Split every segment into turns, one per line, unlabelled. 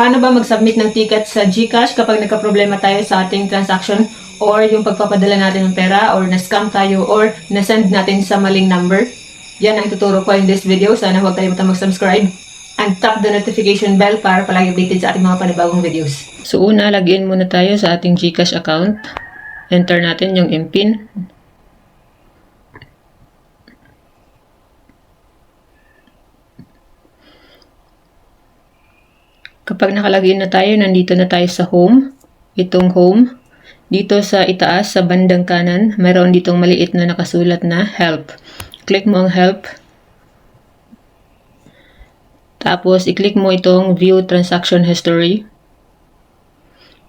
Paano ba mag-submit ng ticket sa GCash kapag nagka-problema tayo sa ating transaction or yung pagpapadala natin ng pera or na-scam tayo or na-send natin sa maling number? Yan ang ituturo ko in this video. Sana huwag kalimutan mag-subscribe and tap the notification bell para palagi updated sa ating mga panibagong videos. So una, login muna tayo sa ating GCash account. Enter natin yung MPIN. Kapag nakalagin na tayo, nandito na tayo sa home. Itong home. Dito sa itaas, sa bandang kanan, mayroon ditong maliit na nakasulat na help. Click mo ang help. Tapos, i-click mo itong view transaction history.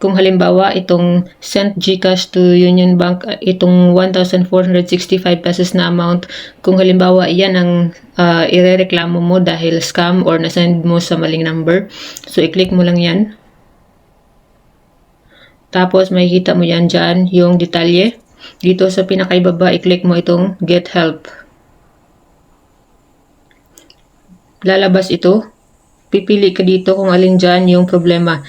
Kung halimbawa, itong sent Gcash to Union Bank, uh, itong 1,465 pesos na amount, kung halimbawa, yan ang uh, irereklamo mo dahil scam or nasend mo sa maling number. So, i-click mo lang yan. Tapos, makikita mo yan dyan, yung detalye. Dito sa pinakaibaba, i-click mo itong Get Help. Lalabas ito. Pipili ka dito kung alin dyan yung problema.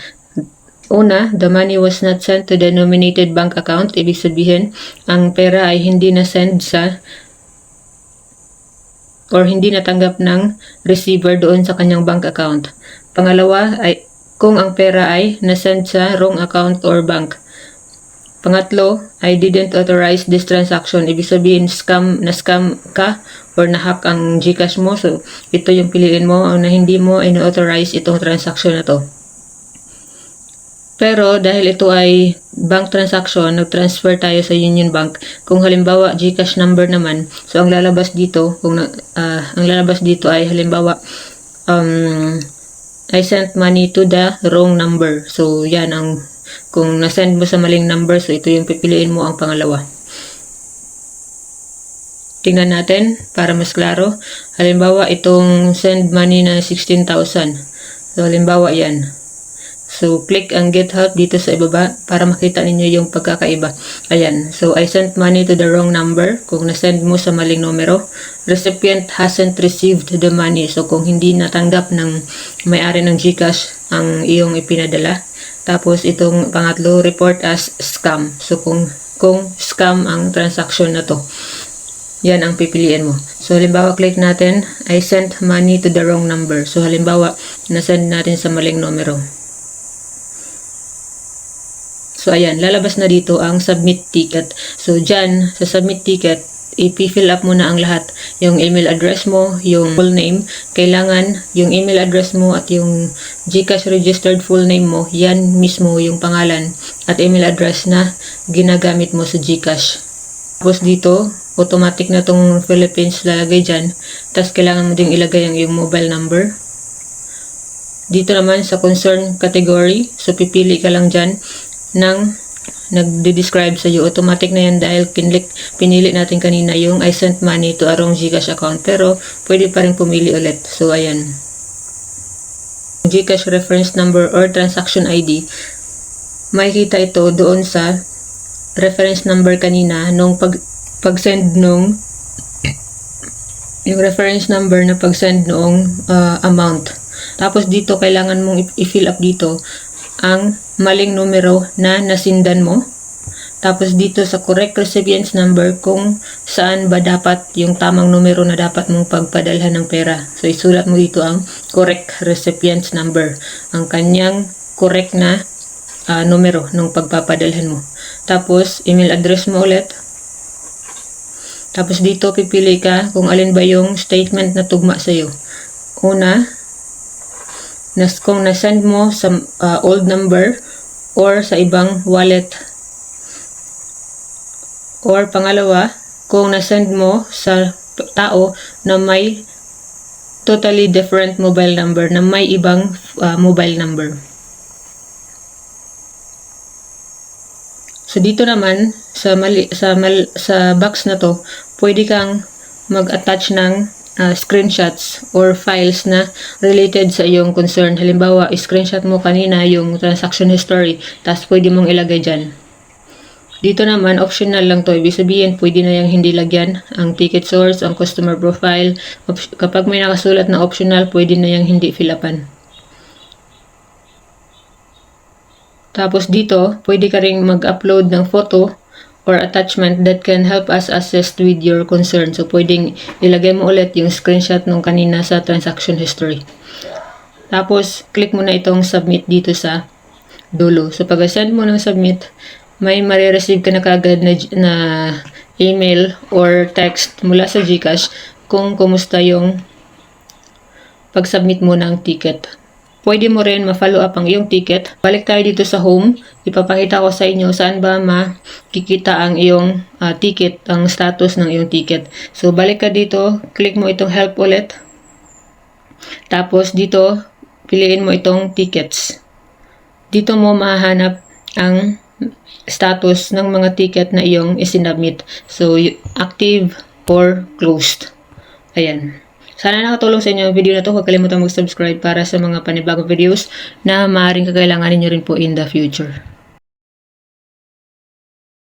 Una, the money was not sent to the nominated bank account. Ibig sabihin, ang pera ay hindi na-send sa or hindi natanggap ng receiver doon sa kanyang bank account. Pangalawa, ay kung ang pera ay na-send sa wrong account or bank. Pangatlo, I didn't authorize this transaction. Ibig sabihin, scam, na-scam ka or na-hack ang Gcash mo. So, ito yung piliin mo na hindi mo in-authorize itong transaction na to. Pero dahil ito ay bank transaction, nag-transfer tayo sa Union Bank. Kung halimbawa GCash number naman, so ang lalabas dito, kung ah, ang lalabas dito ay halimbawa um, I sent money to the wrong number. So yan ang kung na-send mo sa maling number, so ito yung pipiliin mo ang pangalawa. Tingnan natin para mas klaro. Halimbawa itong send money na 16,000. So halimbawa yan. So, click ang get help dito sa ibaba para makita ninyo yung pagkakaiba. Ayan. So, I sent money to the wrong number. Kung na-send mo sa maling numero, recipient hasn't received the money. So, kung hindi natanggap ng may-ari ng GCash ang iyong ipinadala. Tapos, itong pangatlo, report as scam. So, kung, kung scam ang transaction na to. Yan ang pipiliin mo. So, halimbawa, click natin, I sent money to the wrong number. So, halimbawa, na-send natin sa maling numero. So, ayan, lalabas na dito ang submit ticket. So, dyan, sa submit ticket, i-fill up mo na ang lahat. Yung email address mo, yung full name. Kailangan yung email address mo at yung Gcash registered full name mo, yan mismo yung pangalan at email address na ginagamit mo sa Gcash. Tapos dito, automatic na tong Philippines lalagay dyan. Tapos kailangan mo ding ilagay ang iyong mobile number. Dito naman sa concern category, so pipili ka lang dyan ng nagde-describe sa iyo. Automatic na yan dahil kinlik, pinili natin kanina yung I sent money to a wrong Gcash account. Pero, pwede pa rin pumili ulit. So, ayan. Gcash reference number or transaction ID. Makikita ito doon sa reference number kanina nung pag pag-send nung yung reference number na pag-send noong uh, amount. Tapos dito kailangan mong i-fill up dito ang maling numero na nasindan mo. Tapos dito sa correct recipient's number kung saan ba dapat yung tamang numero na dapat mong pagpadalhan ng pera. So isulat mo dito ang correct recipient's number. Ang kanyang correct na uh, numero ng pagpapadalhan mo. Tapos email address mo ulit. Tapos dito pipili ka kung alin ba yung statement na tugma sa iyo. Una, nas kung na-send mo sa uh, old number or sa ibang wallet. Or pangalawa, kung na-send mo sa tao na may totally different mobile number, na may ibang uh, mobile number. So dito naman sa mali, sa mal, sa box na to, pwede kang mag-attach ng uh, screenshots or files na related sa iyong concern. Halimbawa, screenshot mo kanina yung transaction history, tapos pwede mong ilagay dyan. Dito naman, optional lang to. Ibig sabihin, pwede na yung hindi lagyan ang ticket source, ang customer profile. Kapag may nakasulat na optional, pwede na yung hindi fill upan. Tapos dito, pwede ka ring mag-upload ng photo or attachment that can help us assist with your concern. So, pwedeng ilagay mo ulit yung screenshot nung kanina sa transaction history. Tapos, click mo na itong submit dito sa dulo. So, pag send mo ng submit, may marireceive ka na kagad na, na email or text mula sa Gcash kung kumusta yung pag-submit mo ng ticket. Pwede mo rin ma-follow up ang iyong ticket. Balik tayo dito sa home. Ipapakita ko sa inyo saan ba makikita ang iyong ah, ticket, ang status ng iyong ticket. So, balik ka dito. Click mo itong help ulit. Tapos, dito, piliin mo itong tickets. Dito mo mahahanap ang status ng mga ticket na iyong isinubmit. So, active or closed. Ayan. Sana nakatulong sa inyo ang video na to. Huwag kalimutan mag-subscribe para sa mga panibagong videos na maaaring kakailanganin nyo rin po in the future.